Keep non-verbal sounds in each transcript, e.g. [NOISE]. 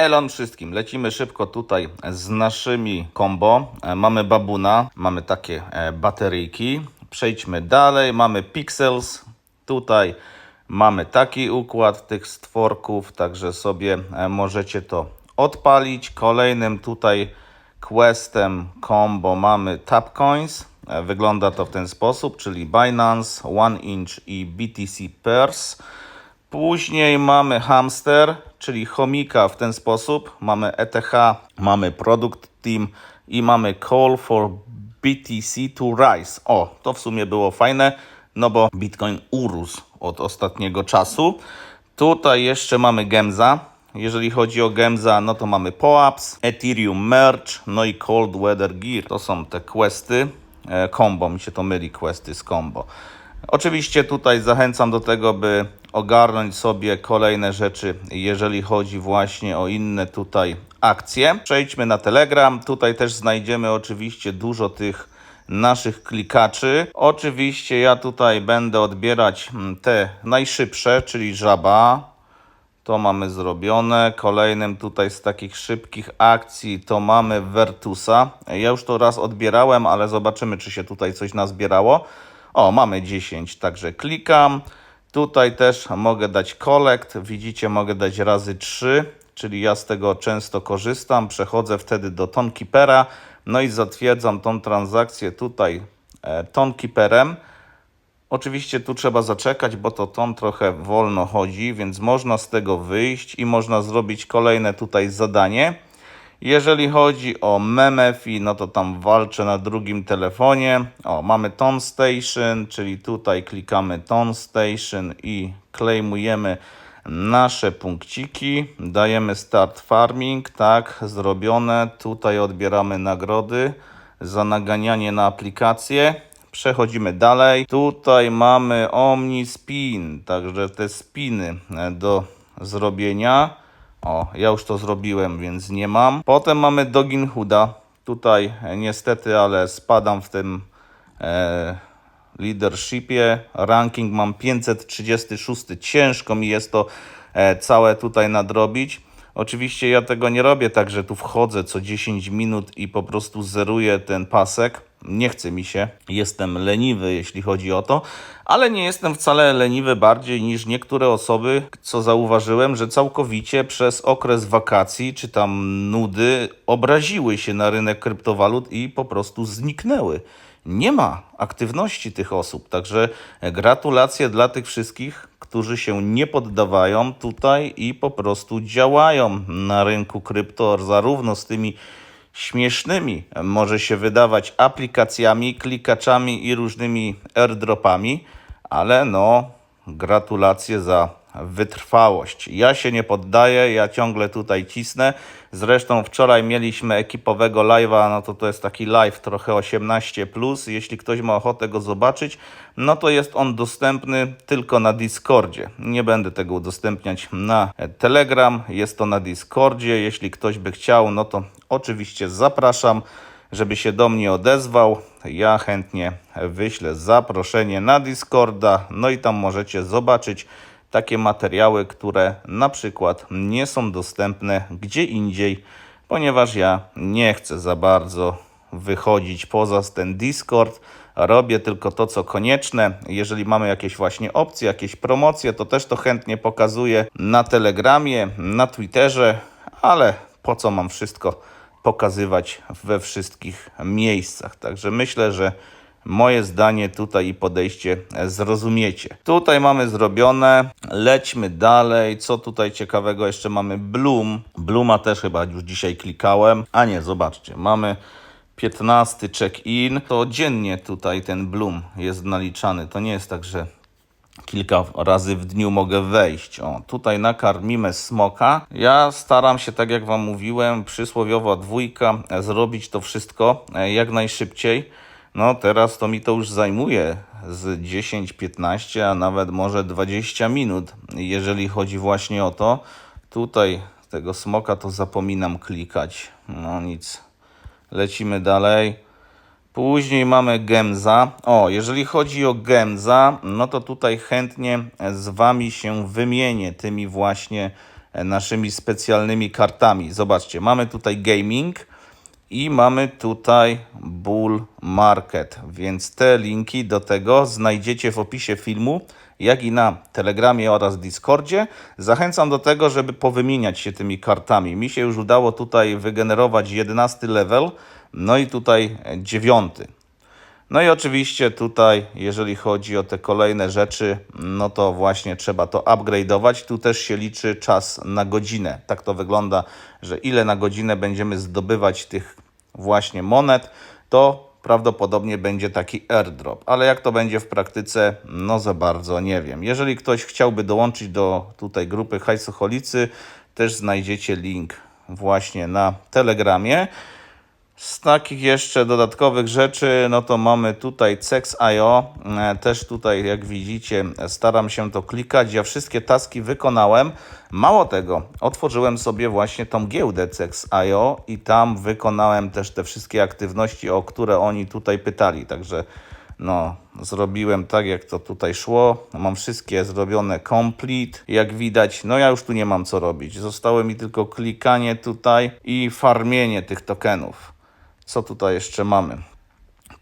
Elon wszystkim. Lecimy szybko tutaj z naszymi combo. E, Mamy babuna, mamy takie e, bateryjki. Przejdźmy dalej. Mamy pixels. Tutaj mamy taki układ tych stworków, także sobie e, możecie to odpalić. Kolejnym tutaj questem combo mamy Tapcoins. Wygląda to w ten sposób, czyli Binance, One Inch i BTC Pairs. Później mamy hamster, czyli chomika w ten sposób. Mamy ETH, mamy Product Team i mamy Call for BTC to Rise. O, to w sumie było fajne, no bo Bitcoin urósł od ostatniego czasu. Tutaj jeszcze mamy Gemza. Jeżeli chodzi o Gemza, no to mamy POAPS, Ethereum Merge, no i Cold Weather Gear. To są te questy. E, Combo, mi się to myli, questy z combo. Oczywiście tutaj zachęcam do tego, by ogarnąć sobie kolejne rzeczy, jeżeli chodzi właśnie o inne tutaj akcje. Przejdźmy na Telegram. Tutaj też znajdziemy oczywiście dużo tych naszych klikaczy. Oczywiście ja tutaj będę odbierać mm, te najszybsze, czyli żaba. To mamy zrobione. Kolejnym tutaj z takich szybkich akcji to mamy Vertusa. Ja już to raz odbierałem, ale zobaczymy, czy się tutaj coś nazbierało. O, mamy 10, także klikam. Tutaj też mogę dać collect. Widzicie, mogę dać razy 3, czyli ja z tego często korzystam. Przechodzę wtedy do Tonkeepera, no i zatwierdzam tą transakcję tutaj e, Tonkeeperem. Oczywiście tu trzeba zaczekać, bo to ton trochę wolno chodzi, więc można z tego wyjść i można zrobić kolejne tutaj zadanie. Jeżeli chodzi o Memefi, no to tam walczę na drugim telefonie. O, mamy Ton Station, czyli tutaj klikamy Ton Station i claimujemy nasze punkciki. Dajemy Start Farming, tak, zrobione. Tutaj odbieramy nagrody za naganianie na aplikację. Przechodzimy dalej. Tutaj mamy Omni Spin, także te spiny do zrobienia. O, ja już to zrobiłem, więc nie mam. Potem mamy Dogin Huda. Tutaj e, niestety, ale spadam w tym e, leadershipie. Ranking mam 536. Ciężko mi jest to e, całe tutaj nadrobić. Oczywiście ja tego nie robię tak, że tu wchodzę co 10 minut i po prostu zeruję ten pasek. Nie chce mi się. Jestem leniwy, jeśli chodzi o to, ale nie jestem wcale leniwy bardziej niż niektóre osoby, co zauważyłem, że całkowicie przez okres wakacji czy tam nudy obraziły się na rynek kryptowalut i po prostu zniknęły. Nie ma aktywności tych osób, także gratulacje dla tych wszystkich, którzy się nie poddawają tutaj i po prostu działają na rynku krypto, zarówno z tymi śmiesznymi, może się wydawać, aplikacjami, klikaczami i różnymi airdropami, ale no, gratulacje za wytrwałość. Ja się nie poddaję, ja ciągle tutaj cisnę. Zresztą wczoraj mieliśmy ekipowego live'a, no to to jest taki live trochę 18+. Plus. Jeśli ktoś ma ochotę go zobaczyć, no to jest on dostępny tylko na Discordzie. Nie będę tego udostępniać na Telegram, jest to na Discordzie. Jeśli ktoś by chciał, no to oczywiście zapraszam żeby się do mnie odezwał. Ja chętnie wyślę zaproszenie na Discorda, no i tam możecie zobaczyć takie materiały, które na przykład nie są dostępne gdzie indziej, ponieważ ja nie chcę za bardzo wychodzić poza ten Discord. Robię tylko to, co konieczne. Jeżeli mamy jakieś właśnie opcje, jakieś promocje, to też to chętnie pokazuję na Telegramie, na Twitterze, ale po co mam wszystko pokazywać we wszystkich miejscach. Także myślę, że moje zdanie tutaj i podejście zrozumiecie. Tutaj mamy zrobione, lećmy dalej. Co tutaj ciekawego jeszcze mamy? Bloom. Blooma też chyba już dzisiaj klikałem. A nie, zobaczcie, mamy 15 check-in. To dziennie tutaj ten Bloom jest naliczany. To nie jest tak, że kilka razy w dniu mogę wejść. O, tutaj nakarmimy smoka. Ja staram się, tak jak Wam mówiłem, przysłowiowa dwójka, e, zrobić to wszystko e, jak najszybciej. No teraz to mi to już zajmuje z 10, 15, a nawet może 20 minut, jeżeli chodzi właśnie o to. Tutaj tego smoka to zapominam klikać. No nic. Lecimy dalej. Później mamy Gemza. O, jeżeli chodzi o Gemza, no to tutaj chętnie z Wami się wymienię tymi właśnie naszymi specjalnymi kartami. Zobaczcie, mamy tutaj gaming i mamy tutaj bull market, więc te linki do tego znajdziecie w opisie filmu, jak i na Telegramie oraz Discordzie. Zachęcam do tego, żeby powymieniać się tymi kartami. Mi się już udało tutaj wygenerować 11 level, no i tutaj 9. No i oczywiście tutaj, jeżeli chodzi o te kolejne rzeczy, no to właśnie trzeba to upgrade'ować. Tu też się liczy czas na godzinę. Tak to wygląda, że ile na godzinę będziemy zdobywać tych właśnie monet, to prawdopodobnie będzie taki airdrop. Ale jak to będzie w praktyce, no za bardzo nie wiem. Jeżeli ktoś chciałby dołączyć do tutaj grupy Hajsocholicy, też znajdziecie link właśnie na Telegramie. Z takich jeszcze dodatkowych rzeczy, no to mamy tutaj Cex.io. E, Też tutaj, jak widzicie, staram się to klikać. Ja wszystkie taski wykonałem. Mało tego, otworzyłem sobie właśnie tą giełdę Cex.io i tam wykonałem też te wszystkie aktywności, o które oni tutaj pytali. Także no, zrobiłem tak, jak to tutaj szło. Mam wszystkie zrobione complete, jak widać. No ja już tu nie mam co robić. Zostało mi tylko klikanie tutaj i farmienie tych tokenów. Co tutaj jeszcze mamy?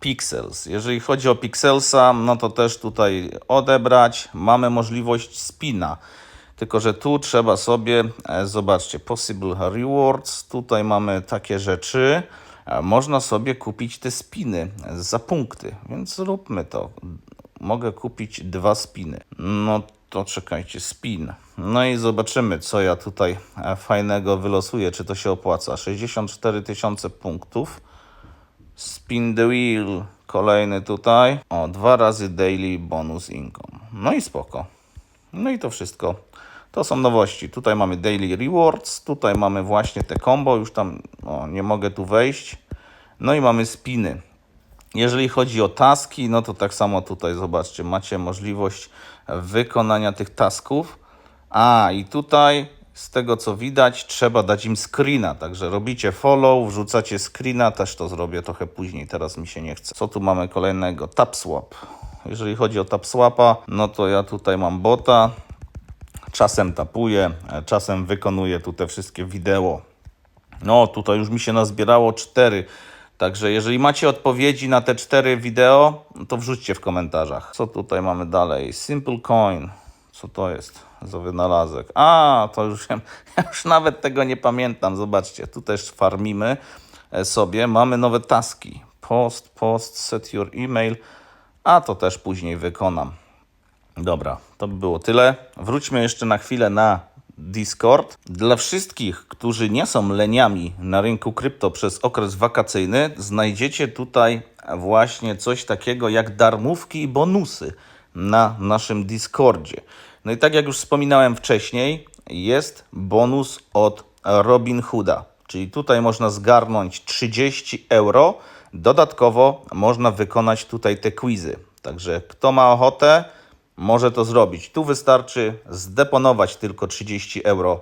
Pixels. Jeżeli chodzi o Pixelsa, no to też tutaj odebrać. Mamy możliwość spina. Tylko, że tu trzeba sobie, e, zobaczcie, Possible Rewards. Tutaj mamy takie rzeczy. E, Można sobie kupić te spiny za punkty, więc zróbmy to. Mogę kupić dwa spiny. No to czekajcie, spin. No i zobaczymy, co ja tutaj e, fajnego wylosuję, czy to się opłaca. 64 tysiące punktów. Spin the wheel. Kolejny tutaj. O, dwa razy daily bonus income. No i spoko. No i to wszystko. To są nowości. Tutaj mamy daily rewards. Tutaj mamy właśnie te combo. Już tam o, nie mogę tu wejść. No i mamy spiny. Jeżeli chodzi o taski, no to tak samo tutaj zobaczcie, macie możliwość wykonania tych tasków. A i tutaj z tego co widać, trzeba dać im screena. Także robicie follow, wrzucacie screena, też to zrobię trochę później, teraz mi się nie chce. Co tu mamy kolejnego? TapSwap. Jeżeli chodzi o TapSwapa, no to ja tutaj mam bota. Czasem tapuję, e, czasem wykonuję tu te wszystkie wideo. No, tutaj już mi się nazbierało cztery. Także jeżeli macie odpowiedzi na te cztery wideo, to wrzućcie w komentarzach. Co tutaj mamy dalej? Simple Coin. Co to jest za wynalazek? A, to już, [LAUGHS] ja już nawet tego nie pamiętam. Zobaczcie, tu też farmimy e, sobie. Mamy nowe taski. Post, post, set your email. A to też później wykonam. Dobra, to by było tyle. Wróćmy jeszcze na chwilę na Discord. Dla wszystkich, którzy nie są leniami na rynku krypto przez okres wakacyjny, znajdziecie tutaj właśnie coś takiego jak darmówki i bonusy na naszym Discordzie. No i tak jak już wspominałem wcześniej, jest bonus od Robin Hooda. Czyli tutaj można zgarnąć 30 euro. Dodatkowo można wykonać tutaj te quizy. Także kto ma ochotę, może to zrobić. Tu wystarczy zdeponować tylko 30 euro.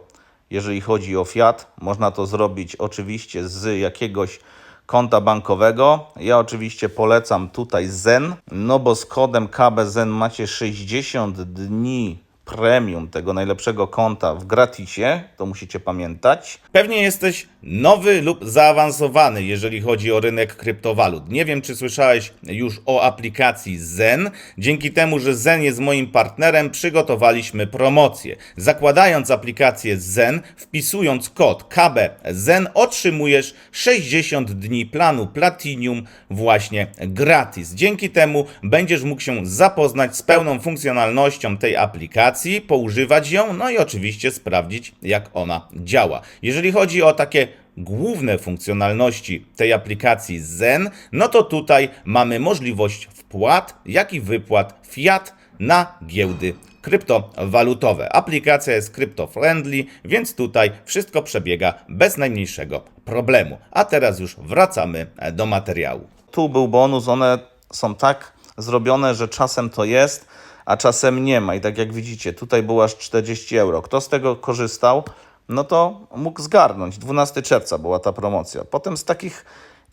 Jeżeli chodzi o fiat, można to zrobić oczywiście z jakiegoś konta bankowego. Ja oczywiście polecam tutaj Zen, no bo z kodem KBZEN macie 60 dni premium tego najlepszego konta w gratisie, to musicie pamiętać. Pewnie jesteś nowy lub zaawansowany, jeżeli chodzi o rynek kryptowalut. Nie wiem, czy słyszałeś już o aplikacji Zen. Dzięki temu, że Zen jest moim partnerem, przygotowaliśmy promocję. Zakładając aplikację Zen, wpisując kod KB Zen, otrzymujesz 60 dni planu Platinum właśnie gratis. Dzięki temu będziesz mógł się zapoznać z pełną funkcjonalnością tej aplikacji, poużywać ją, no i oczywiście sprawdzić, jak ona działa. Jeżeli chodzi o takie główne funkcjonalności tej aplikacji Zen, no to tutaj mamy możliwość wpłat, jak i wypłat fiat na giełdy kryptowalutowe. Aplikacja jest crypto-friendly, więc tutaj wszystko przebiega bez najmniejszego problemu. A teraz już wracamy do materiału. Tu był bonus, one są tak zrobione, że czasem to jest, a czasem nie ma. I tak jak widzicie, tutaj było aż 40 euro. Kto z tego korzystał, no to mógł zgarnąć. 12 czerwca była ta promocja. Potem z takich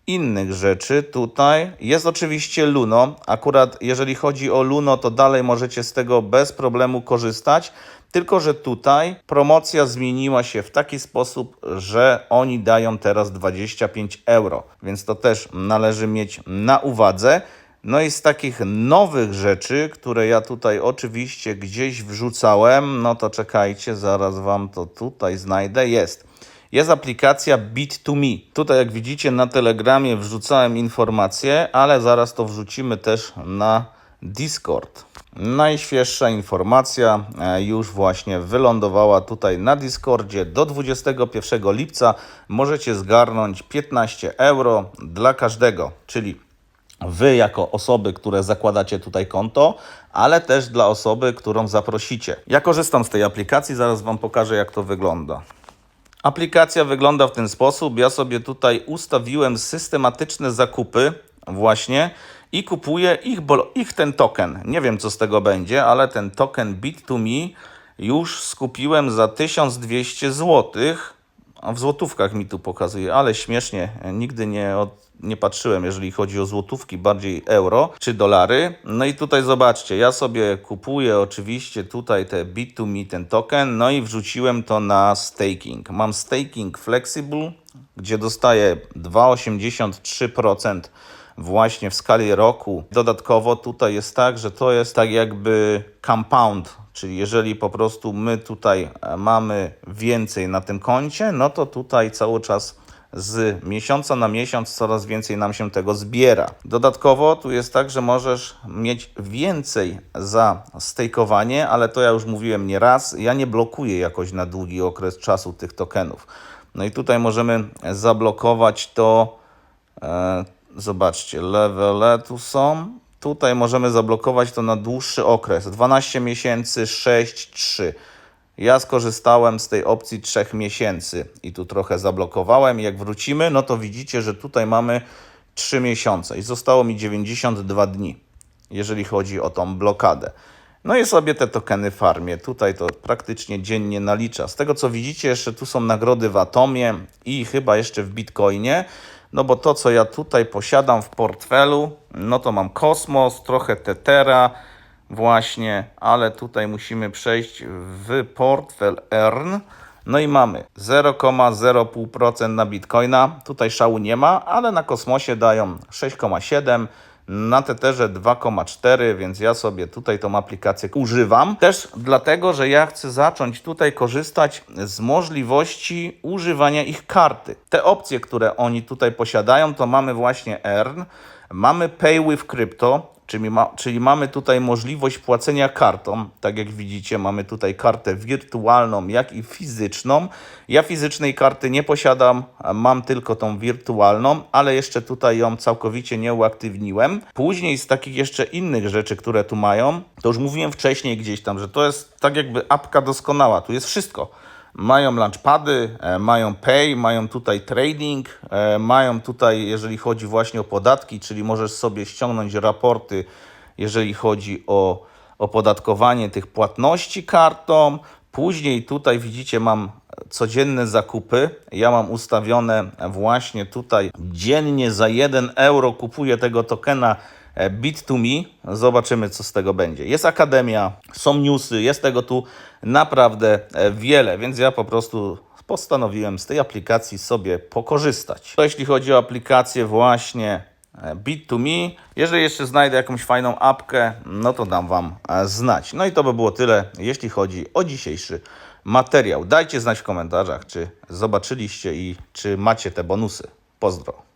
innych rzeczy tutaj. Jest oczywiście Luno. Akurat jeżeli chodzi o Luno, to dalej możecie z tego bez problemu korzystać. Tylko, że tutaj promocja zmieniła się w taki sposób, że oni dają teraz 25 euro, więc to też należy mieć na uwadze. No i z takich nowych rzeczy, które ja tutaj oczywiście gdzieś wrzucałem, no to czekajcie, zaraz Wam to tutaj znajdę, jest. Jest aplikacja Bit2Me. Tutaj jak widzicie na Telegramie wrzucałem informacje, ale zaraz to wrzucimy też na Discord. Najświeższa informacja e, już właśnie wylądowała tutaj na Discordzie. Do 21 lipca możecie zgarnąć 15 euro dla każdego, czyli Wy, jako osoby, które zakładacie tutaj konto, ale też dla osoby, którą zaprosicie. Ja korzystam z tej aplikacji, zaraz Wam pokażę, jak to wygląda. Aplikacja wygląda w ten sposób. Ja sobie tutaj ustawiłem systematyczne zakupy, właśnie, i kupuję ich, ich ten token. Nie wiem, co z tego będzie, ale ten token Bit2Me już skupiłem za 1200 złotych. A w złotówkach mi tu pokazuje, ale śmiesznie, nigdy nie, od, nie patrzyłem, jeżeli chodzi o złotówki, bardziej euro czy dolary. No i tutaj zobaczcie, ja sobie kupuję oczywiście tutaj te Bit2Me, ten token, no i wrzuciłem to na staking. Mam staking flexible, gdzie dostaję 2,83% właśnie w skali roku. Dodatkowo tutaj jest tak, że to jest tak jakby compound, czyli jeżeli po prostu my tutaj e, mamy więcej na tym koncie, no to tutaj cały czas z miesiąca na miesiąc coraz więcej nam się tego zbiera. Dodatkowo tu jest tak, że możesz mieć więcej za stejkowanie, ale to ja już mówiłem nie raz, ja nie blokuję jakoś na długi okres czasu tych tokenów. No i tutaj możemy zablokować to e, Zobaczcie, levele tu są. Tutaj możemy zablokować to na dłuższy okres 12 miesięcy, 6, 3. Ja skorzystałem z tej opcji 3 miesięcy i tu trochę zablokowałem. Jak wrócimy, no to widzicie, że tutaj mamy 3 miesiące i zostało mi 92 dni, jeżeli chodzi o tą blokadę. No i sobie te tokeny farmię. Tutaj to praktycznie dziennie nalicza. Z tego co widzicie, jeszcze tu są nagrody w Atomie i chyba jeszcze w Bitcoinie. No bo to, co ja tutaj posiadam w portfelu, no to mam Kosmos, trochę Tetera właśnie, ale tutaj musimy przejść w portfel Earn. No i mamy 0,05% na Bitcoina. Tutaj szału nie ma, ale na Kosmosie dają 6,7%. Na Tetherze 2,4, więc ja sobie tutaj tą aplikację używam. Też dlatego, że ja chcę zacząć tutaj korzystać z możliwości używania ich karty. Te opcje, które oni tutaj posiadają, to mamy właśnie Earn, mamy Pay with Crypto, Czyli, ma, czyli mamy tutaj możliwość płacenia kartą. Tak jak widzicie, mamy tutaj kartę wirtualną, jak i fizyczną. Ja fizycznej karty nie posiadam, mam tylko tą wirtualną, ale jeszcze tutaj ją całkowicie nie uaktywniłem. Później z takich jeszcze innych rzeczy, które tu mają, to już mówiłem wcześniej gdzieś tam, że to jest tak jakby apka doskonała. Tu jest wszystko. Mają launchpady, e, mają pay, mają tutaj trading, e, mają tutaj, jeżeli chodzi właśnie o podatki, czyli możesz sobie ściągnąć raporty, jeżeli chodzi o opodatkowanie tych płatności kartą. Później tutaj widzicie, mam codzienne zakupy. Ja mam ustawione właśnie tutaj dziennie za 1 euro kupuję tego tokena e, Bit2Me. Zobaczymy, co z tego będzie. Jest akademia, są newsy, jest tego tu naprawdę e, wiele, więc ja po prostu postanowiłem z tej aplikacji sobie pokorzystać. To jeśli chodzi o aplikację właśnie e, Bit2Me. Jeżeli jeszcze znajdę jakąś fajną apkę, no to dam Wam znać. No i to by było tyle, jeśli chodzi o dzisiejszy materiał. Dajcie znać w komentarzach, czy zobaczyliście i czy macie te bonusy. Pozdro.